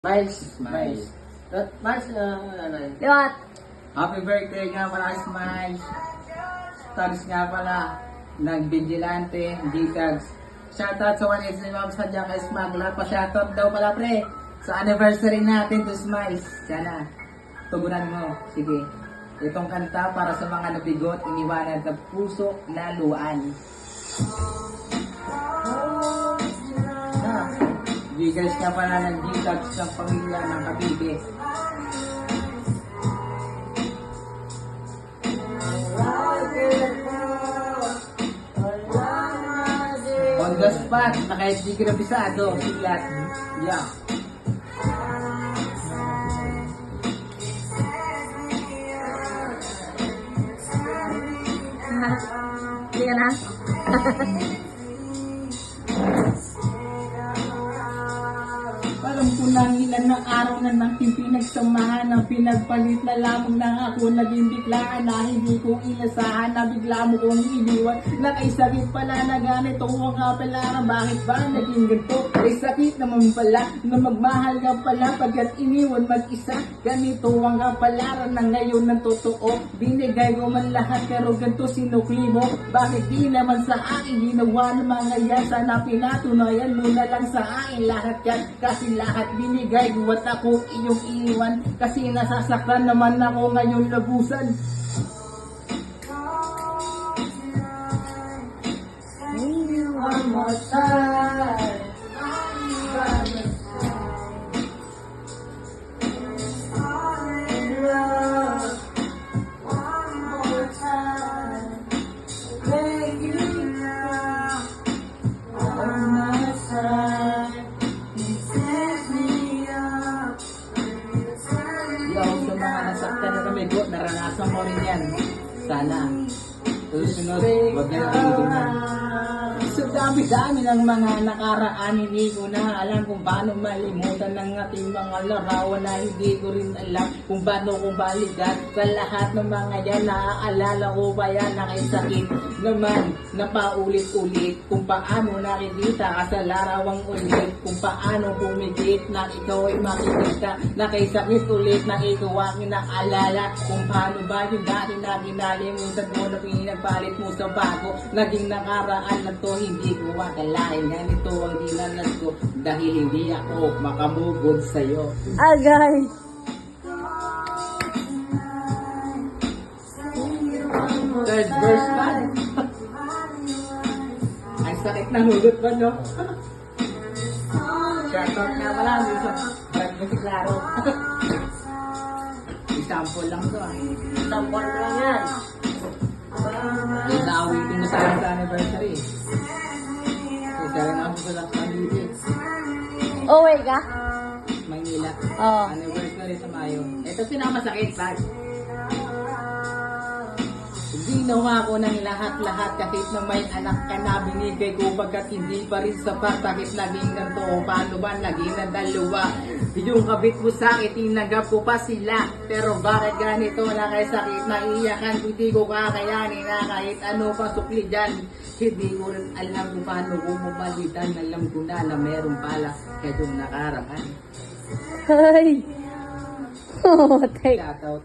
Miles, Miles. Miles, uh, ano yun? Liwat. Happy birthday nga pala, Miles. Stars nga pala, ng Vigilante, G-Tags. Shoutout sa 1 ni Ma'am Sadya kay Smag. Lahat pa shoutout daw pala, pre. Sa anniversary natin to Smiles. Sana, tugunan mo. Sige. Itong kanta para sa mga nabigot, iniwanan sa puso, laluan. Ah, Gcash nga pala ng G-Tags ng pamilya ng Cavite. On the spot, na kahit di ka napisado, silat. Yeah. Hindi ka na? Alam ko nang ilan ng araw na nating pinagsamahan Ang pinagpalit na lamang na ako Naging biglaan na hindi ko inasahan Na bigla mo kong iniwan. Na kay sakit pala na ganito ang kapalaran Bakit ba naging ganito? Ay sakit naman pala Na magmahal ka pala Pagkat iniwan mag-isa. Ganito ang kapalaran na ngayon ng totoo. Binigay ko man lahat pero ganito sinukli mo. Bakit di naman sa akin ginawa ng mga yan? Sana pinatunayan mo na lang sa akin lahat yan. Kasi lahat binigay ko at ako iyong iwan Kasi nasasaktan naman ako ngayon labusan. One more time sa mga nasaktan na kami, go, naranasan mo rin yan. Sana. Susunod, wag na natitignan. Sa dami-dami ng mga nakaraan, hindi ko na alam kung paano malimutan ng ating mga larawan na hindi ko rin alam kung paano kong balikan sa lahat ng mga yan. Naaalala ko pa yan na kay sakit naman na paulit-ulit kung paano nakikita sa larawang ulit kung paano pumikit na ikaw ay makikita na kay sakit ulit na ikaw ang inaalala kung paano ba yung dati na kinalimutan mo na pinagpalit mo sa bago naging nakaraan na to hindi ko akalain ganito ang dinanas ko dahil hindi ako makamugod sa'yo Agay. third verse pa ang sakit na hugot pa no Shoutout nga pala sa Brad Claro Example lang to ah Tampon lang yan. Inawitin mo sa anniversary. Ka? Maynila. Oo. Anniversary sa Mayo. Ito pinamasakit, pag. Ginawa ko ng lahat-lahat kahit na may anak ka na binigay ko pagkat hindi pa rin sapat kahit naging ganito o paano ba naging na dalawa. Yung kabit mo sa akin tinanggap ko pa sila. Pero bakit ganito na kay sakit na iyakan hindi ko kakayanin na kahit ano pa sukli dyan. Hindi ko rin alam kung paano ko bumalitan alam ko na na meron pala kayong nakaraan. Ay. Oh, take. shoutout